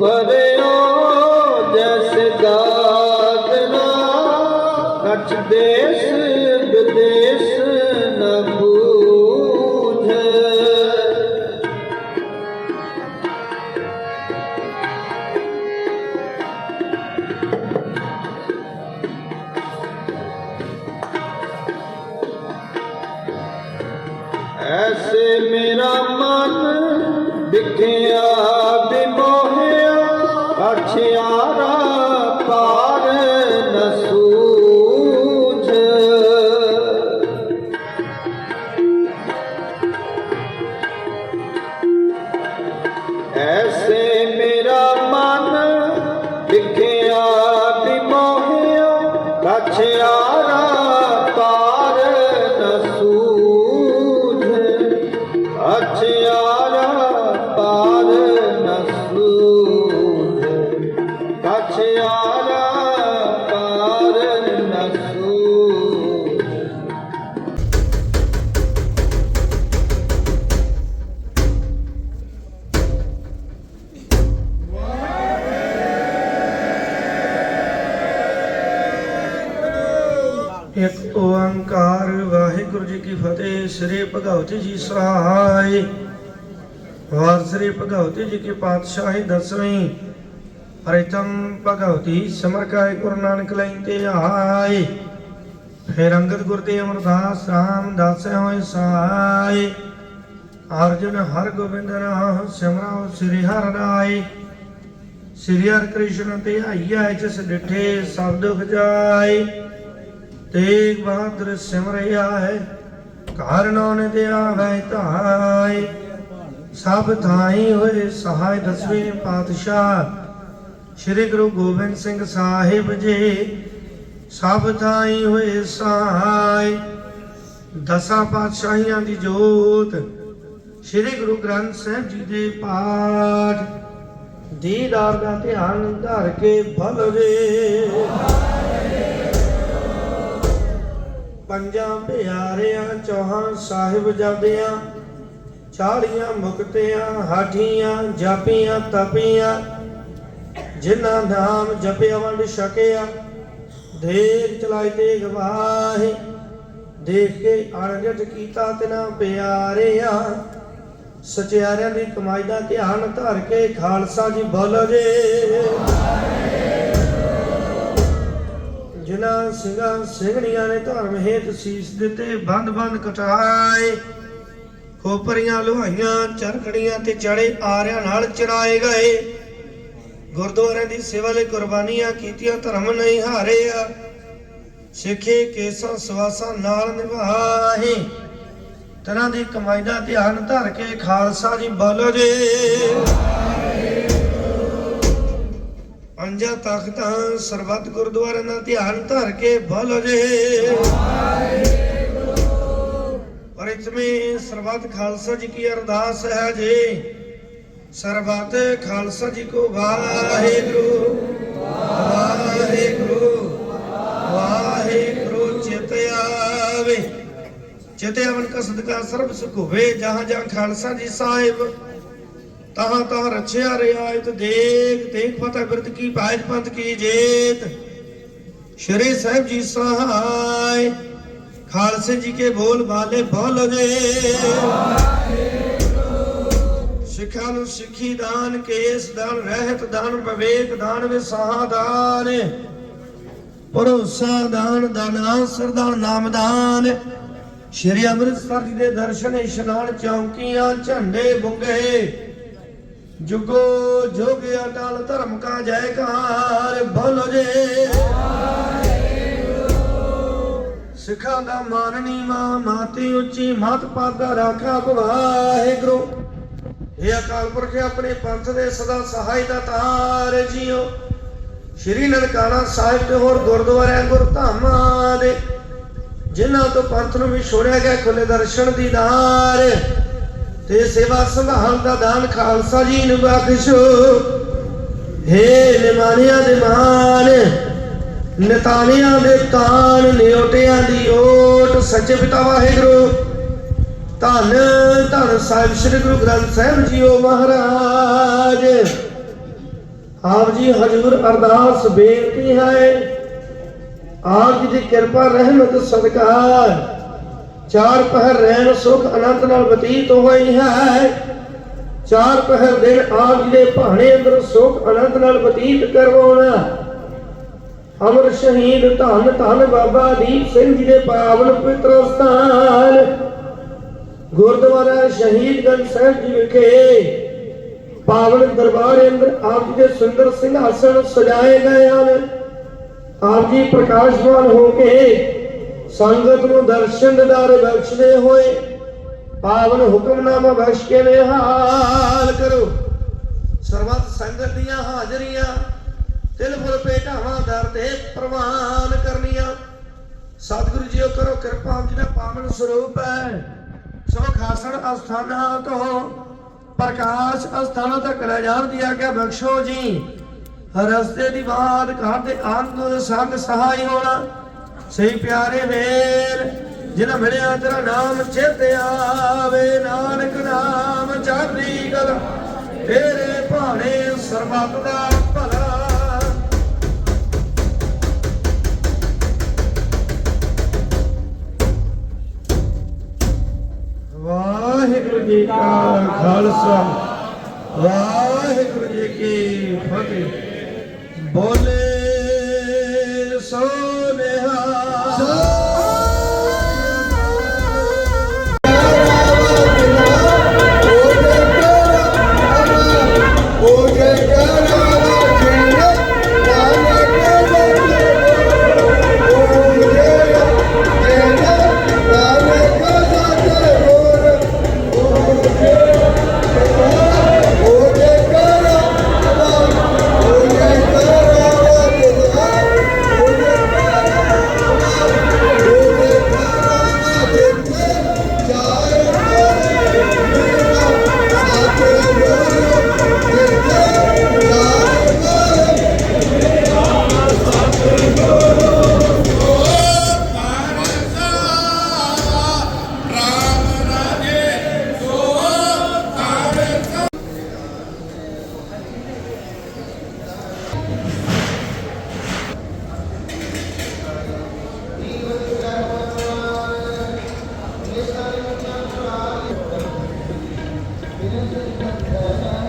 ਭਰਿਓ ਜੈਸ ਗਾਗਨਾ ਕਛ ਦੇਸ ਵਿਦੇਸ ਨ ਬੂਝੈ ਐਸੇ ਮੇਰਾ ਮਨ ਵਿਖਿਆ ਅਛਿਆਰਾ ਪਾਰ ਨ ਐਸੇ ਮੇਰਾ ਮਨ ਵਿਖਿਆ ਬਿਮੋਹਿਆ ਅਛਿਆਰਾ ਪਾਰ ਨ ਸੂਝ। ਵਾਹਿਗੁਰੂ ਜੀ ਕੀ ਫਤਿਹ, ਸ੍ਰੀ ਭਗਵਤੀ ਜੀ ਸਹਾਇ ਵਾਰ ਸ੍ਰੀ ਭਗਵਤੀ ਜੀ ਕੀ ਪਾਤਸ਼ਾਹੀ ਦਸਵੀਂ। ਪ੍ਰਥਮ ਭਗਵਤੀ ਸਮਰਕਾਇ ਗੁਰੂ ਨਾਨਕ ਲਈ ਤੇ ਆਏ ਫਿਰ ਅੰਗਦ ਗੁਰ ਤੇ ਅਮਰਦਾਸ ਰਾਮਦਾਸ ਹੋਏ ਸਹਾਇ ਅਰਜੁਨ ਹਰ ਗੋਬਿੰਦ ਨਾਮ ਸਿਮਰਾਓ ਸ੍ਰੀ ਹਰਿ ਰਾਏ ਸ੍ਰੀ ਹਰਿ ਕ੍ਰਿਸ਼ਨ ਤੇ ਆਈਆ ਜਿਸ ਡਿਠੇ ਸਭ ਦੁਖ ਜਾਏ ਤੇਗ ਬਹਾਦਰ ਸਿਮਰਿਆ ਹੈ ਕਾਰਨੋਂ ਨੇ ਦਿਆ ਵੈ ਧਾਇ ਸਭ ਥਾਈ ਹੋਏ ਸਹਾਇ ਦਸਵੇਂ ਪਾਤਸ਼ਾਹ, ਸ੍ਰੀ ਗੁਰੂ ਗੋਬਿੰਦ ਸਿੰਘ ਸਾਹਿਬ ਜੀ। ਸਭ ਥਾਈ ਹੋਏ ਸਹਾਇ ਦਸਾਂ ਪਾਤਸ਼ਾਹੀਆਂ ਦੀ ਜੋਤ, ਸ੍ਰੀ ਗੁਰੂ ਗ੍ਰੰਥ ਸਾਹਿਬ ਜੀ ਦੇ ਪਾਠ। ਦੀਦਾਰ ਦਾ ਧਿਆਨ ਧਰ ਕੇ ਭਲ ਪੰਜਾਂ ਪਿਆਰਿਆਂ ਚੌਹਾਂ ਸਾਹਿਬ ਜਾਦਿਆਂ ਚਾੜੀਆਂ ਮੁਕਤਿਆਂ, ਹਾਠੀਆਂ, ਜਾਪੀਆਂ, ਤਪੀਆਂ, ਜਿਨ੍ਹਾਂ ਨਾਮ ਜਪਿਆ ਵੰਡ ਛਕਿਆ, ਦੇਖ ਚਲਾਈ ਤੇ ਗਵਾਹੇ ਦੇਖ ਕੇ ਅਣਗਟ ਕੀਤਾ ਤਿਨਾ ਪਿਆਰਿਆਂ, ਸਚਿਆਰਿਆਂ ਦੀ ਕਮਾਈ ਦਾ ਧਿਆਨ ਧਰ ਕੇ ਖਾਲਸਾ ਜੀ ਬੋਲੋ ਜੇ। ਜਿਨ੍ਹਾਂ ਸਿੰਘਾਂ ਸਿੰਘਣੀਆਂ ਨੇ ਧਰਮ ਹੇਤ ਸੀਸ ਦਿੱਤੇ, ਬੰਦ ਬੰਦ ਕਟਾਏ। ਖੋਪਰੀਆਂ ਲੋਹਾਈਆਂ, ਚਰਖੜੀਆਂ ਤੇ ਚੜੇ ਆਰਿਆਂ ਨਾਲ ਚੜਾਏ ਗਏ। ਗੁਰਦੁਆਰਿਆਂ ਦੀ ਸੇਵਾ ਲਈ ਕੁਰਬਾਨੀਆਂ ਕੀਤੀਆਂ, ਧਰਮ ਨਹੀਂ ਹਾਰਿਆ। ਸਿੱਖੇ ਕੇਸਾਂ ਸਵਾਸਾਂ ਨਾਲ ਨਿਭਾਏ। ਤਰ੍ਹਾਂ ਦੀ ਕਮਾਈ ਦਾ ਧਿਆਨ ਧਰ ਕੇ ਖਾਲਸਾ ਜੀ ਬੋਲੋ ਜੇ। ਪੰਜਾਂ ਤਖਤਾਂ ਸਰਬੱਤ ਗੁਰਦੁਆਰਿਆਂ ਦਾ ਧਿਆਨ ਧਰ ਕੇ ਬੋਲੋ ਜੇ। ਔਰ ਇਤਮੇ ਸਰਬੱਤ ਖਾਲਸਾ ਜੀ ਕੀ ਅਰਦਾਸ ਹੈ ਜੀ। ਸਰਬੱਤ ਖਾਲਸਾ ਜੀ ਕੋ ਵਾਹਿਗੁਰੂ ਵਾਹਿਗੁਰੂ ਵਾਹਿਗੁਰੂ ਚਿਤ ਆਵੇ। ਚਿਤ ਆਵਨ ਕਾ ਸਦਕਾ ਸਰਬ ਸੁਖ ਹੋਵੇ, ਜਹਾਂ ਜਹਾਂ ਖਾਲਸਾ ਜੀ ਸਾਹਿਬ ਤਹਾਂ ਤਹਾਂ ਰਛਿਆ ਰਿਆਇਤ ਦੇਖ ਦੇਖ ਫਤਿਹ ਬਿਰਤ ਕੀ ਪਾਇਤ ਪੰਥ ਕੀ ਜੇਤ। ਸ਼੍ਰੀ ਸਾਹਿਬ ਜੀ ਸਹਾਇ, ਖਾਲਸੇ ਜੀ ਕੇ ਬੋਲ ਬਾਲੇ ਬੋਲ ਜੇ ਸਿੱਖਾਂ ਨੂੰ ਸਿੱਖੀ ਦਾਨ, ਕੇਸ ਦਾਨ, ਰਹਿਤ ਦਾਨ, ਵਿਵੇਕ ਦਾਨ, ਵਿਸਾਹ ਦਾਨ, ਭਰੋਸਾ ਦਾਨ ਦਾਨ ਸਰਦਾਨ ਨਾਮਦਾਨ ਸ਼੍ਰੀ ਅੰਮ੍ਰਿਤਸਰ ਜੀ ਦੇ ਦਰਸ਼ਨ, ਇਸ਼ਨਾਨ, ਚੌਂਕੀਆਂ, ਝੰਡੇ ਬੁੰਗੇ। ਜੁਗੋ ਜੁਗ ਅਟਲ ਧਰਮ ਕਾ ਜੈਕਾਰ, ਬੋਲੋ ਜੇ। ਸਿੱਖਾਂ ਦਾ ਮਾਨਣੀ ਮਾਂ, ਮਾਤੀ ਉੱਚੀ ਮਤ ਪਾਗਾ ਰਾਖਾ ਵਾਹਿਗੁਰੂ ਇਹ ਅਕਾਲ ਪੁਰਖ, ਆਪਣੇ ਪੰਥ ਦੇ ਸਦਾ ਸਹਾਇ ਦਾ ਤਾਰ ਜੀਓ। ਸ਼੍ਰੀ ਨਨਕਾਣਾ ਸਾਹਿਬ ਤੇ ਹੋਰ ਗੁਰਦੁਆਰਿਆਂ, ਗੁਰਧਾਮਾਂ ਦੇ, ਜਿਨ੍ਹਾਂ ਤੋਂ ਪੰਥ ਨੂੰ ਵੀ ਛੋੜਿਆ ਗਿਆ ਖੁੱਲੇ ਦਰਸ਼ਨ ਦੀਦਾਰ ਤੇ ਸੇਵਾ ਸੰਭਾਲ ਦਾ ਦਾਨ ਖਾਲਸਾ ਜੀ ਨੂੰ ਬਖਸ਼ੋ। ਹੇ ਨਿਮਾਨਿਆਂ ਦੇ ਮਾਨ ਨਿਤਾਨਿਆਂ ਦੇ ਤਾਨ ਨਿਉਟਿਆਂ ਦੀ ਓਟ, ਸੱਚੇ ਪਿਤਾ ਵਾਹਿਗੁਰੂ। ਧੰਨ ਧੰਨ ਸਾਹਿਬ ਸ੍ਰੀ ਗੁਰੂ ਗ੍ਰੰਥ ਸਾਹਿਬ ਜੀਓ ਮਹਾਰਾਜ। ਆਪ ਜੀ ਹਜ਼ੂਰ ਅਰਦਾਸ ਬੇਨਤੀ ਹੈ, ਆਪ ਜੀ ਦੀ ਕਿਰਪਾ, ਰਹਿਮਤ ਸਦਕਾ ਚਾਰ ਪਹਿਰ ਰਹਿਣ ਸੁਖ ਅਨੰਤ ਨਾਲ ਬਤੀਤ ਹੋਈ ਹੈ। ਚਾਰ ਪਹਿਰ ਦਿਨ ਆਪ ਦੇ ਭਾਣੇ ਅੰਦਰ ਸੁਖ ਅਨੰਤ ਨਾਲ ਬਤੀਤ ਕਰਵਾਉਣਾ। ਅਮਰ ਸ਼ਹੀਦ ਧੰਨ ਧੰਨ ਬਾਬਾ ਦੀਪ ਸਿੰਘ ਜੀ ਦੇ ਪਾਵਨ ਪਵਿੱਤਰ ਸਥਾਨ। ਗੁਰਦੁਆਰਾ ਸ਼ਹੀਦਗੰਜ ਸਾਹਿਬ ਜੀ ਵਿਖੇ ਪਾਵਨ ਦਰਬਾਰ ਅੰਦਰ ਆਪ ਜੀ ਦੇ ਸੁੰਦਰ ਸਿੰਘਾਸਣ ਸਜਾਏ ਗਏ ਹਨ। ਆਪ ਜੀ ਪ੍ਰਕਾਸ਼ਮਾਨ ਹੋ ਕੇ ਸੰਗਤ ਨੂੰ ਦਰਸ਼ਨ ਦਿਦਾਰ ਬਖਸ਼ਦੇ ਹੋਏ, ਪਾਵਨ ਹੁਕਮਨਾਮਾ ਬਖਸ਼ ਕੇ ਨਿਹਾਲ ਕਰੋ। ਸਰਬੱਤ ਸੰਗਤ ਦੀਆਂ ਹਾਜ਼ਰੀਆਂ ਤਿਲ ਭੇਟਾਵਾਂ ਦਰ ਤੇ ਪ੍ਰਵਾਨ ਕਰਨੀਆਂ। ਸਤਿਗੁਰੂ ਜੀਓ ਕਰੋ ਕਿਰਪਾ, ਆਪ ਜੀ ਦਾ ਪਾਵਨ ਸਰੂਪ ਹੈ। ਸੋ ਖਾਸਣ ਅਸਥਾਨਾਂ ਤੋਂ ਪ੍ਰਕਾਸ਼ ਅਸਥਾਨਾਂ ਤੱਕ ਲੈ ਜਾਣ ਦੀ ਆਗਿਆ ਬਖਸ਼ੋ ਜੀ। ਰਸਤੇ ਦੀ ਬਾਤ, ਘਰ ਦੇ ਅੰਗ, ਸੰਗ ਸਹਾਈ ਹੋਣਾ। ਸਹੀ ਪਿਆਰੇ ਵੇਰ, ਜਿਨ੍ਹਾਂ ਮਿਲਿਆ ਤੇਰਾ ਨਾਮ ਚੇਤੇ ਆਵੇ। ਨਾਨਕ ਨਾਮ ਚੜ੍ਹਦੀ ਕਲਾ ਤੇਰੇ ਭਾਣੇ ਸਰਬੱਤ ਦਾ ਭਲਾ। ਵਾਹਿਗੁਰੂ ਜੀ ਕਾ ਖਾਲਸਾ, ਵਾਹਿਗੁਰੂ ਜੀ ਕੀ ਫਤਿਹ। ਬੋਲੇ ਸੋ Yeah.